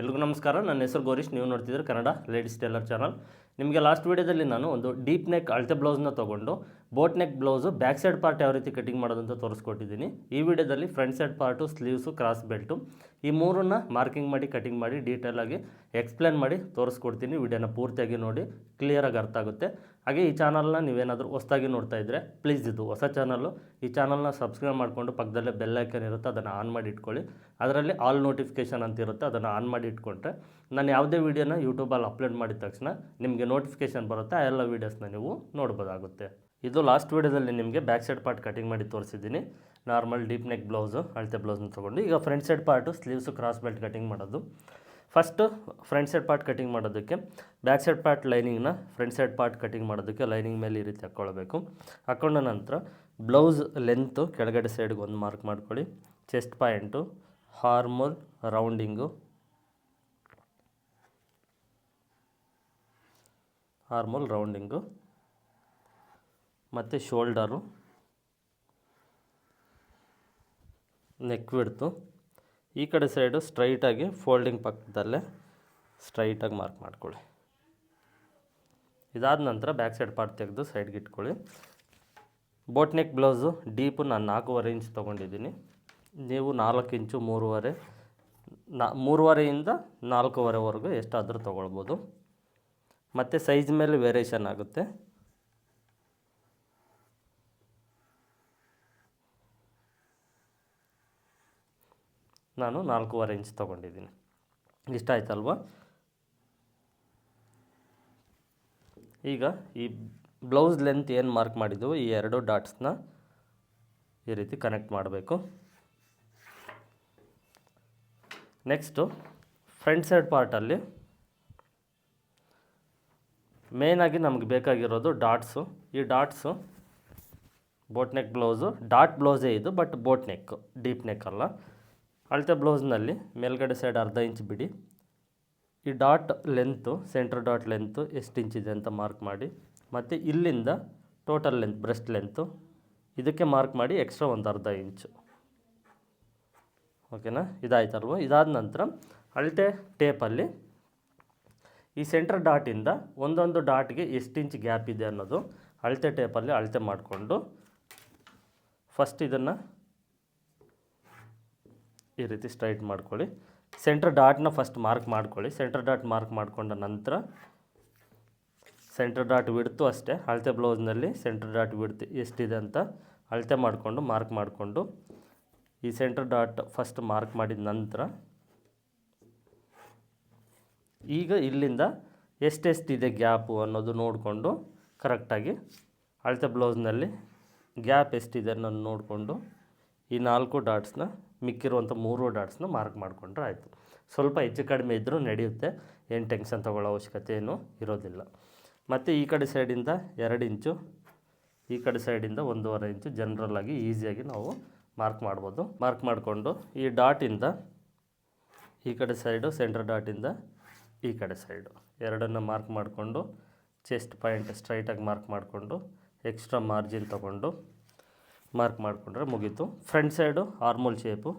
ಎಲ್ರಿಗೂ ನಮಸ್ಕಾರ. ನನ್ನ ಹೆಸರು ಗೋರೀಶ್. ನೀವು ನೋಡ್ತಿದ್ರೆ ಕನ್ನಡ ಲೇಡೀಸ್ ಟೇಲರ್ ಚಾನಲ್. ನಿಮಗೆ ಲಾಸ್ಟ್ ವೀಡಿಯೋದಲ್ಲಿ ನಾನು ಒಂದು ಡೀಪ್ ನೆಕ್ ಅಳತೆ ಬ್ಲೌಸ್ನ ತೊಗೊಂಡು boat neck blouse back side part ಯಾವ ರೀತಿ ಕಟಿಂಗ್ ಮಾಡೋದಂತ ತೋರಿಸ್ಕೊಟ್ಟಿದ್ದೀನಿ. ಈ ವಿಡಿಯೋದಲ್ಲಿ front side part sleeves cross belt ಈ ಮೂರನ್ನ ಮಾರ್ಕಿಂಗ್ ಮಾಡಿ ಕಟಿಂಗ್ ಮಾಡಿ ಡೀಟೇಲಾಗಿ ಎಕ್ಸ್ಪ್ಲೇನ್ ಮಾಡಿ ತೋರಿಸ್ಕೊಡ್ತೀನಿ. ವಿಡಿಯೋನ ಪೂರ್ತಿಯಾಗಿ ನೋಡಿ ಕ್ಲಿಯರಾಗಿ ಅರ್ಥ ಆಗುತ್ತೆ. ಹಾಗೆ ಈ ಚಾನಲ್ನ ನೀವೇನಾದರೂ ಹೊಸದಾಗಿ ನೋಡ್ತಾ ಇದ್ದರೆ ಪ್ಲೀಸ್ ಇದು ಹೊಸ ಚಾನಲ್ಲು ಈ ಚಾನಲ್ನ ಸಬ್ಸ್ಕ್ರೈಬ್ ಮಾಡಿಕೊಂಡು ಪಕ್ಕದಲ್ಲೇ ಬೆಲ್ ಐಕನ್ ಇರುತ್ತೆ, ಅದನ್ನು ಆನ್ ಮಾಡಿ ಇಟ್ಕೊಳ್ಳಿ. ಅದರಲ್ಲಿ ಆಲ್ ನೋಟಿಫಿಕೇಷನ್ ಅಂತ ಇರುತ್ತೆ, ಅದನ್ನು ಆನ್ ಮಾಡಿ ಇಟ್ಕೊಂಡ್ರೆ, ನಾನು ಯಾವುದೇ ವೀಡಿಯೋನ ಯೂಟ್ಯೂಬಲ್ಲಿ ಅಪ್ಲೋಡ್ ಮಾಡಿದ ತಕ್ಷಣ ನಿಮಗೆ ನೋಟಿಫಿಕೇಷನ್ ಬರುತ್ತೆ, ಆ ಎಲ್ಲ ವೀಡಿಯೋಸ್ನ ನೀವು ನೋಡ್ಬೋದಾಗುತ್ತೆ. ಇದು ಲಾಸ್ಟ್ ವೀಡಿಯೋದಲ್ಲಿ ನಿಮಗೆ ಬ್ಯಾಕ್ ಸೈಡ್ ಪಾರ್ಟ್ ಕಟಿಂಗ್ ಮಾಡಿ ತೋರಿಸಿದ್ದೀನಿ. ನಾರ್ಮಲ್ ಡೀಪ್ ನೆಕ್ ಬ್ಲೌಸು ಅಳತೆ ಬ್ಲೌಸನ್ನು ತೊಗೊಂಡು. ಈಗ front side part sleeves cross belt cutting ಮಾಡೋದು. First front side part cutting ಮಾಡೋದಕ್ಕೆ ಬ್ಯಾಕ್ ಸೈಡ್ ಪಾರ್ಟ್ ಲೈನಿಂಗ್ನ ಫ್ರಂಟ್ ಸೈಡ್ ಪಾರ್ಟ್ ಕಟಿಂಗ್ ಮಾಡೋದಕ್ಕೆ ಲೈನಿಂಗ್ ಮೇಲೆ ಈ ರೀತಿ ಹಾಕ್ಕೊಳ್ಬೇಕು. ಹಾಕ್ಕೊಂಡ ನಂತರ ಬ್ಲೌಸ್ ಲೆಂತು ಕೆಳಗಡೆ ಸೈಡ್ಗೆ ಒಂದು ಮಾರ್ಕ್ ಮಾಡ್ಕೊಳ್ಳಿ. Chest point armhole rounding armhole rounding ಮತ್ತು ಶೋಲ್ಡರು. ನೆಕ್ ಬಿಡ್ತು ಈ ಕಡೆ ಸೈಡು ಸ್ಟ್ರೈಟಾಗಿ ಫೋಲ್ಡಿಂಗ್ ಪಕ್ಕದಲ್ಲೇ ಸ್ಟ್ರೈಟಾಗಿ ಮಾರ್ಕ್ ಮಾಡ್ಕೊಳ್ಳಿ. ಇದಾದ ನಂತರ ಬ್ಯಾಕ್ ಸೈಡ್ ಪಾರ್ಟ್ ತೆಗೆದು ಸೈಡ್ಗೆ ಇಟ್ಕೊಳ್ಳಿ. ಬೋಟ್ ನೆಕ್ ಬ್ಲೌಸು ಡೀಪು ನಾನು ನಾಲ್ಕೂವರೆ ಇಂಚ್ ತೊಗೊಂಡಿದ್ದೀನಿ. ನೀವು ನಾಲ್ಕು ಇಂಚು ಮೂರುವರೆ, ನಾ ಮೂರುವರೆಯಿಂದ ನಾಲ್ಕೂವರೆವರೆಗೂ ಎಷ್ಟಾದರೂ ತೊಗೊಳ್ಬೋದು. ಮತ್ತು ಸೈಜ್ ಮೇಲೆ ವೇರಿಯೇಷನ್ ಆಗುತ್ತೆ. ನಾನು ನಾಲ್ಕೂವರೆ ಇಂಚ್ ತೊಗೊಂಡಿದ್ದೀನಿ. ಇಷ್ಟ ಆಯ್ತಲ್ವ ಈಗ ಈ ಬ್ಲೌಸ್ ಲೆಂತ್ ಏನು ಮಾರ್ಕ್ ಮಾಡಿದ್ದೆವು ಈ ಎರಡು ಡಾಟ್ಸ್ನ ಈ ರೀತಿ ಕನೆಕ್ಟ್ ಮಾಡಬೇಕು. ನೆಕ್ಸ್ಟು ಫ್ರಂಟ್ ಸೈಡ್ ಪಾರ್ಟಲ್ಲಿ ಮೇಯ್ನಾಗಿ ನಮಗೆ ಬೇಕಾಗಿರೋದು ಡಾಟ್ಸು ಈ dots boat neck blouse dot ಬ್ಲೌಸೇ ಇದು but boat neck deep neck ಅಲ್ಲ. ಅಳತೆ ಬ್ಲೌಸ್ನಲ್ಲಿ ಮೇಲ್ಗಡೆ ಸೈಡ್ ಅರ್ಧ ಇಂಚ್ ಬಿಡಿ. ಈ dot length centre dot length ಎಷ್ಟು ಇಂಚಿದೆ ಅಂತ ಮಾರ್ಕ್ ಮಾಡಿ. ಮತ್ತು ಇಲ್ಲಿಂದ ಟೋಟಲ್ ಲೆಂತ್ ಬ್ರೆಸ್ಟ್ ಲೆಂತು ಇದಕ್ಕೆ ಮಾರ್ಕ್ ಮಾಡಿ ಎಕ್ಸ್ಟ್ರಾ ಒಂದು ಅರ್ಧ ಇಂಚು. ಓಕೆನಾ ಇದಾಯ್ತಲ್ವ? ಇದಾದ ನಂತರ ಅಳತೆ ಟೇಪಲ್ಲಿ ಈ ಸೆಂಟ್ರ್ ಡಾಟಿಂದ ಒಂದೊಂದು ಡಾಟ್ಗೆ ಎಷ್ಟು ಇಂಚ್ ಗ್ಯಾಪ್ ಇದೆ ಅನ್ನೋದು ಅಳತೆ ಟೇಪಲ್ಲಿ ಅಳತೆ ಮಾಡಿಕೊಂಡು ಫಸ್ಟ್ ಇದನ್ನು ಈ ರೀತಿ ಸ್ಟ್ರೈಟ್ ಮಾಡ್ಕೊಳ್ಳಿ. ಸೆಂಟ್ರ್ ಡಾಟ್ನ ಫಸ್ಟ್ ಮಾರ್ಕ್ ಮಾಡ್ಕೊಳ್ಳಿ. ಸೆಂಟ್ರ್ ಡಾಟ್ ಮಾರ್ಕ್ ಮಾಡಿಕೊಂಡ ನಂತರ ಸೆಂಟ್ರ್ ಡಾಟ್ ಬಿಡ್ತು ಅಷ್ಟೇ. ಅಳತೆ ಬ್ಲೌಸ್ನಲ್ಲಿ ಸೆಂಟ್ರ್ ಡಾಟ್ ಬಿಡ್ತು ಎಷ್ಟಿದೆ ಅಂತ ಅಳತೆ ಮಾಡಿಕೊಂಡು ಮಾರ್ಕ್ ಮಾಡಿಕೊಂಡು ಈ ಸೆಂಟ್ರ್ ಡಾಟ್ ಫಸ್ಟ್ ಮಾರ್ಕ್ ಮಾಡಿದ ನಂತರ ಈಗ ಇಲ್ಲಿಂದ ಎಷ್ಟೆಷ್ಟಿದೆ ಗ್ಯಾಪು ಅನ್ನೋದು ನೋಡಿಕೊಂಡು ಕರೆಕ್ಟಾಗಿ ಅಳತೆ ಬ್ಲೌಸ್ನಲ್ಲಿ ಗ್ಯಾಪ್ ಎಷ್ಟಿದೆ ಅನ್ನೋದು ನೋಡಿಕೊಂಡು ಈ ನಾಲ್ಕು ಡಾಟ್ಸ್ನ ಮಿಕ್ಕಿರುವಂಥ ಮೂರು ಡಾಟ್ಸ್ನ ಮಾರ್ಕ್ ಮಾಡಿಕೊಂಡ್ರೆ ಆಯಿತು. ಸ್ವಲ್ಪ ಹೆಚ್ಚು ಕಡಿಮೆ ಇದ್ದರೂ ನಡೆಯುತ್ತೆ. ಏನು ಟೆನ್ಷನ್ ತೊಗೊಳ್ಳೋ ಅವಶ್ಯಕತೆ ಏನೂ ಇರೋದಿಲ್ಲ. ಮತ್ತು ಈ ಕಡೆ ಸೈಡಿಂದ ಎರಡು ಇಂಚು, ಈ ಕಡೆ ಸೈಡಿಂದ ಒಂದೂವರೆ ಇಂಚು ಜನರಲ್ಲಾಗಿ ಈಸಿಯಾಗಿ ನಾವು ಮಾರ್ಕ್ ಮಾಡ್ಬೋದು. ಮಾರ್ಕ್ ಮಾಡಿಕೊಂಡು ಈ ಡಾಟಿಂದ ಈ ಕಡೆ ಸೈಡು, ಸೆಂಟ್ರ್ ಡಾಟಿಂದ ಈ ಕಡೆ ಸೈಡು. ಎರಡನ್ನು ಮಾರ್ಕ್ ಮಾಡಿಕೊಂಡು, ಚೆಸ್ಟ್ ಪಾಯಿಂಟ್ ಸ್ಟ್ರೈಟಾಗಿ ಮಾರ್ಕ್ ಮಾಡಿಕೊಂಡು, ಎಕ್ಸ್ಟ್ರಾ ಮಾರ್ಜಿನ್ ತೊಗೊಂಡು ಮಾರ್ಕ್ ಮಾಡಿಕೊಂಡ್ರೆ ಮುಗೀತು. ಫ್ರಂಟ್ ಸೈಡು ಆರ್ಮೋಲ್ ಶೇಪು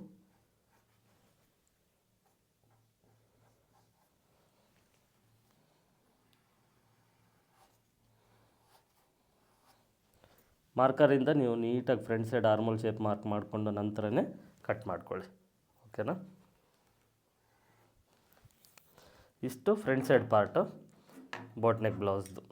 ಮಾರ್ಕರಿಂದ ನೀವು ನೀಟಾಗಿ front side armhole shape mark ಮಾಡಿಕೊಂಡು ನಂತರನೇ ಕಟ್ ಮಾಡ್ಕೊಳ್ಳಿ. ಓಕೆನಾ ಇಷ್ಟು front side part boat neck ಬ್ಲೌಸ್ದು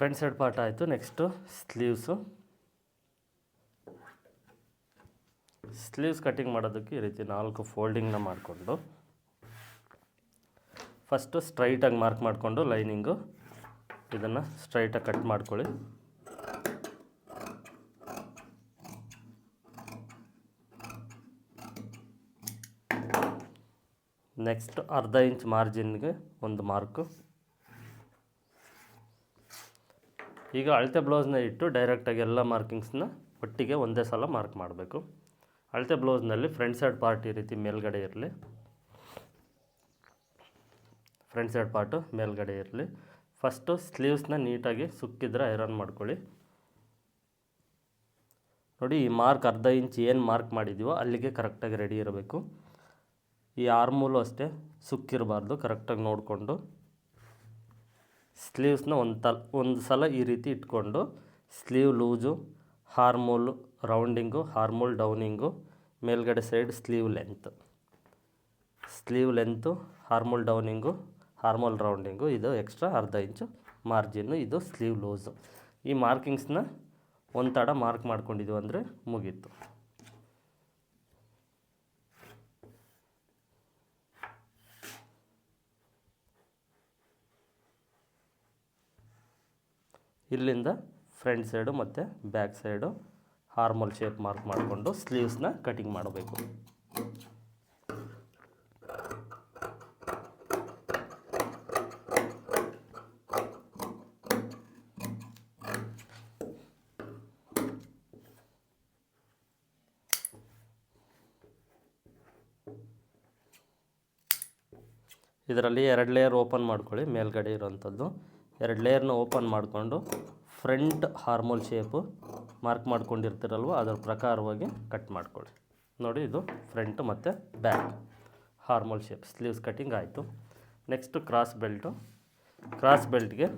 front side part ಆಯಿತು ನೆಕ್ಸ್ಟು ಸ್ಲೀವ್ಸು ಸ್ಲೀವ್ಸ್ ಕಟ್ಟಿಂಗ್ ಮಾಡೋದಕ್ಕೆ ಈ ರೀತಿ ನಾಲ್ಕು ಫೋಲ್ಡಿಂಗ್ನ ಮಾಡಿಕೊಂಡು ಫಸ್ಟು ಸ್ಟ್ರೈಟಾಗಿ ಮಾರ್ಕ್ ಮಾಡಿಕೊಂಡು ಲೈನಿಂಗು ಇದನ್ನು ಸ್ಟ್ರೈಟಾಗಿ ಕಟ್ ಮಾಡ್ಕೊಳ್ಳಿ. ನೆಕ್ಸ್ಟ್ ಅರ್ಧ ಇಂಚ್ ಮಾರ್ಜಿನ್ಗೆ ಒಂದು ಮಾರ್ಕು ಈಗ ಅಳತೆ ಬ್ಲೌಸ್ನ ಇಟ್ಟು ಡೈರೆಕ್ಟಾಗಿ ಎಲ್ಲ ಮಾರ್ಕಿಂಗ್ಸ್ನ ಒಟ್ಟಿಗೆ ಒಂದೇ ಸಲ ಮಾರ್ಕ್ ಮಾಡಬೇಕು. ಅಳತೆ ಬ್ಲೌಸ್ನಲ್ಲಿ ಫ್ರಂಟ್ ಸೈಡ್ ಪಾರ್ಟ್ ಈ ರೀತಿ ಮೇಲ್ಗಡೆ ಇರಲಿ. ಫ್ರಂಟ್ ಸೈಡ್ ಪಾರ್ಟು ಮೇಲ್ಗಡೆ ಇರಲಿ. ಫಸ್ಟು ಸ್ಲೀವ್ಸ್ನ ನೀಟಾಗಿ ಸುಕ್ಕಿದ್ರೆ ಐರನ್ ಮಾಡ್ಕೊಳ್ಳಿ. ನೋಡಿ, ಈ ಮಾರ್ಕ್ ಅರ್ಧ ಇಂಚ್ ಏನು ಮಾರ್ಕ್ ಮಾಡಿದ್ದೀವೋ ಅಲ್ಲಿಗೆ ಕರೆಕ್ಟಾಗಿ ರೆಡಿ ಇರಬೇಕು. ಈ ಆರ್ಮೂಲು ಅಷ್ಟೇ ಸುಕ್ಕಿರಬಾರ್ದು ಕರೆಕ್ಟಾಗಿ ನೋಡಿಕೊಂಡು. ಸ್ಲೀವ್ಸ್ನ ಒಂದು ತಲ್, ಒಂದು ಸಲ ಈ ರೀತಿ ಇಟ್ಕೊಂಡು sleeve loose armhole rounding, armhole downing, ಮೇಲ್ಗಡೆ side sleeve length. Sleeve length, armhole downing, armhole rounding, ಇದು ಎಕ್ಸ್ಟ್ರಾ ಅರ್ಧ ಇಂಚು ಮಾರ್ಜಿನ್ನು, ಇದು ಸ್ಲೀವ್ ಲೂಸು. ಈ ಮಾರ್ಕಿಂಗ್ಸ್ನ ಒಂದು ತಡ ಮಾರ್ಕ್ ಮಾಡ್ಕೊಂಡಿದ್ದೀವಿ ಅಂದರೆ ಮುಗೀತು. ಇಲ್ಲಿಂದ ಫ್ರಂಟ್ ಸೈಡು ಮತ್ತು back side armhole shape mark ಮಾಡಿಕೊಂಡು ಸ್ಲೀವ್ಸ್ನ ಕಟಿಂಗ್ ಮಾಡಬೇಕು. ಇದರಲ್ಲಿ ಎರಡು ಲೇಯರ್ ಓಪನ್ ಮಾಡ್ಕೊಳ್ಳಿ, ಮೇಲ್ಗಡೆ ಇರೋವಂಥದ್ದು. ಎರಡು ಲೇಯರ್ನ ಓಪನ್ ಮಾಡಿಕೊಂಡು ಫ್ರಂಟ್ ಹಾರ್ಮೋಲ್ ಶೇಪು ಮಾರ್ಕ್ ಮಾಡ್ಕೊಂಡಿರ್ತೀರಲ್ವ, ಅದರ ಪ್ರಕಾರವಾಗಿ ಕಟ್ ಮಾಡಿಕೊಳ್ಳಿ. ನೋಡಿ, ಇದು ಫ್ರಂಟ್ ಮತ್ತು back armhole shape, sleeves cutting ಆಯಿತು. Next cross belt. ಕ್ರಾಸ್ ಬೆಲ್ಟ್ಗೆ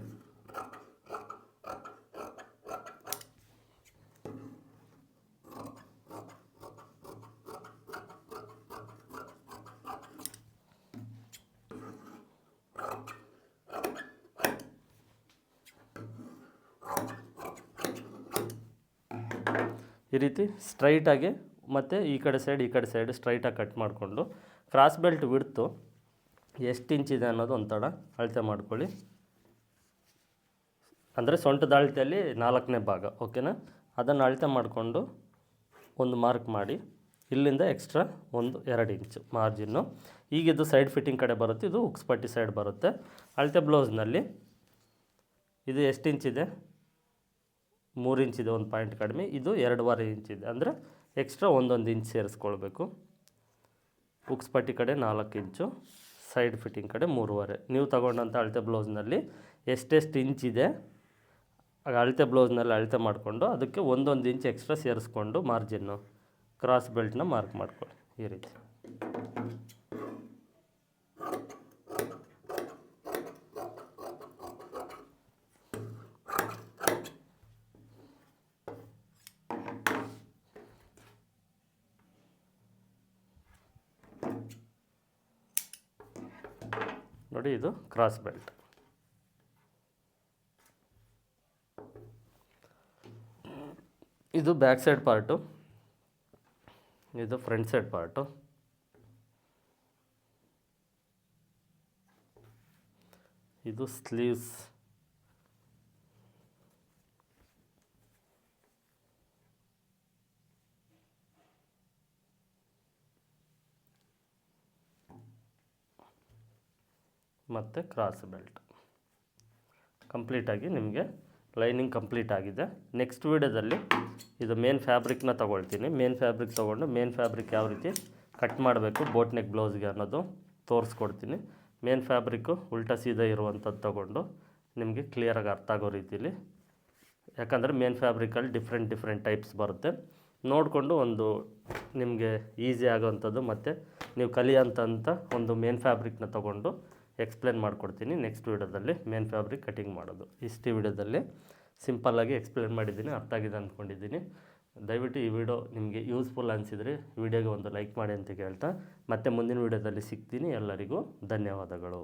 ಈ ರೀತಿ ಸ್ಟ್ರೈಟಾಗಿ ಮತ್ತು ಈ ಕಡೆ ಸೈಡ್ ಈ ಕಡೆ ಸೈಡ್ ಸ್ಟ್ರೈಟಾಗಿ ಕಟ್ ಮಾಡಿಕೊಂಡು ಕ್ರಾಸ್ ಬೆಲ್ಟ್ ಬಿಡ್ತು ಎಷ್ಟು ಇಂಚ್ ಇದೆ ಅನ್ನೋದು ಒಂದು ತಡ ಅಳತೆ ಮಾಡ್ಕೊಳ್ಳಿ. ಅಂದರೆ ಸೊಂಟದ ಅಳತೆಯಲ್ಲಿ ನಾಲ್ಕನೇ ಭಾಗ ಓಕೆನಾ ಅದನ್ನು ಅಳತೆ ಮಾಡಿಕೊಂಡು ಒಂದು ಮಾರ್ಕ್ ಮಾಡಿ, ಇಲ್ಲಿಂದ ಎಕ್ಸ್ಟ್ರಾ ಒಂದು ಎರಡು ಇಂಚು ಮಾರ್ಜಿನ್ನು ಈಗ ಇದು ಸೈಡ್ ಫಿಟ್ಟಿಂಗ್ ಕಡೆ ಬರುತ್ತೆ, ಇದು ಉಕ್ಸ್ಪಟ್ಟಿ ಸೈಡ್ ಬರುತ್ತೆ. ಅಳತೆ ಬ್ಲೌಸ್ನಲ್ಲಿ ಇದು ಎಷ್ಟು ಇಂಚಿದೆ ಮೂರು ಇಂಚಿದೆ ಒಂದು ಪಾಯಿಂಟ್ ಕಡಿಮೆ. ಇದು ಎರಡೂವರೆ ಇಂಚಿದೆ ಅಂದರೆ ಎಕ್ಸ್ಟ್ರಾ ಒಂದೊಂದು ಇಂಚ್ ಸೇರಿಸ್ಕೊಳ್ಬೇಕು. ಉಕ್ಸ್ ಪಟ್ಟಿ ಕಡೆ ನಾಲ್ಕು ಇಂಚು, ಸೈಡ್ ಫಿಟ್ಟಿಂಗ್ ಕಡೆ ಮೂರುವರೆ ನೀವು ತಗೊಂಡಂಥ ಅಳತೆ ಬ್ಲೌಸ್ನಲ್ಲಿ ಎಷ್ಟೆಷ್ಟು ಇಂಚಿದೆ ಅಳತೆ ಬ್ಲೌಸ್ನಲ್ಲಿ ಅಳತೆ ಮಾಡಿಕೊಂಡು ಅದಕ್ಕೆ ಒಂದೊಂದು ಇಂಚ್ ಎಕ್ಸ್ಟ್ರಾ ಸೇರಿಸ್ಕೊಂಡು ಮಾರ್ಜಿನ್ನು ಕ್ರಾಸ್ ಬೆಲ್ಟ್ನ ಮಾರ್ಕ್ ಮಾಡ್ಕೊಳ್ಳಿ. ಈ ರೀತಿ. ನೋಡಿ ಇದು ಕ್ರಾಸ್ ಬೆಲ್ಟ್ ಇದು ಬ್ಯಾಕ್ ಸೈಡ್ ಪಾರ್ಟು ಇದು ಫ್ರಂಟ್ ಸೈಡ್ ಪಾರ್ಟು ಇದು ಸ್ಲೀವ್ಸ್ ಮತ್ತು ಕ್ರಾಸ್ ಬೆಲ್ಟ್ ಕಂಪ್ಲೀಟಾಗಿ ನಿಮಗೆ ಲೈನಿಂಗ್ ಕಂಪ್ಲೀಟ್ ಆಗಿದೆ. ನೆಕ್ಸ್ಟ್ ವೀಡಿಯೋದಲ್ಲಿ ಇದು ಮೇನ್ ಫ್ಯಾಬ್ರಿಕ್ನ ತೊಗೊಳ್ತೀನಿ. ಮೇನ್ ಫ್ಯಾಬ್ರಿಕ್ ತೊಗೊಂಡು ಮೇನ್ ಫ್ಯಾಬ್ರಿಕ್ ಯಾವ ರೀತಿ ಕಟ್ ಮಾಡಬೇಕು ಬೋಟ್ ನೆಕ್ ಬ್ಲೌಸ್ಗೆ ಅನ್ನೋದು ತೋರಿಸ್ಕೊಡ್ತೀನಿ. ಮೇನ್ ಫ್ಯಾಬ್ರಿಕ್ಕು ಉಲ್ಟಾ ಸೀದಾ ಇರುವಂಥದ್ದು ತೊಗೊಂಡು ನಿಮಗೆ ಕ್ಲಿಯರಾಗಿ ಅರ್ಥ ಆಗೋ ರೀತಿಲಿ. ಯಾಕಂದರೆ ಮೇನ್ ಫ್ಯಾಬ್ರಿಕಲ್ಲಿ ಡಿಫ್ರೆಂಟ್ ಡಿಫ್ರೆಂಟ್ ಟೈಪ್ಸ್ ಬರುತ್ತೆ. ನೋಡಿಕೊಂಡು ಒಂದು ನಿಮಗೆ ಈಸಿ ಆಗೋವಂಥದ್ದು ಮತ್ತು ನೀವು ಕಲಿಯೋಂಥ ಒಂದು ಮೇನ್ ಫ್ಯಾಬ್ರಿಕ್ನ ತೊಗೊಂಡು ಎಕ್ಸ್ಪ್ಲೇನ್ ಮಾಡಿಕೊಡ್ತೀನಿ ನೆಕ್ಸ್ಟ್ ವೀಡಿಯೋದಲ್ಲಿ ಮೇನ್ ಫ್ಯಾಬ್ರಿಕ್ ಕಟಿಂಗ್ ಮಾಡೋದು. ಇಷ್ಟು ವಿಡಿಯೋದಲ್ಲಿ ಸಿಂಪಲ್ಲಾಗಿ ಎಕ್ಸ್ಪ್ಲೇನ್ ಮಾಡಿದ್ದೀನಿ, ಅರ್ಥ ಆಗಿದೆ ಅಂದ್ಕೊಂಡಿದ್ದೀನಿ ದಯವಿಟ್ಟು ಈ ವಿಡಿಯೋ ನಿಮಗೆ ಯೂಸ್ಫುಲ್ ಅನಿಸಿದರೆ ವಿಡಿಯೋಗೆ ಒಂದು ಲೈಕ್ ಮಾಡಿ ಅಂತ ಕೇಳ್ತಾ, ಮತ್ತೆ ಮುಂದಿನ ವಿಡಿಯೋದಲ್ಲಿ ಸಿಗ್ತೀನಿ ಎಲ್ಲರಿಗೂ ಧನ್ಯವಾದಗಳು.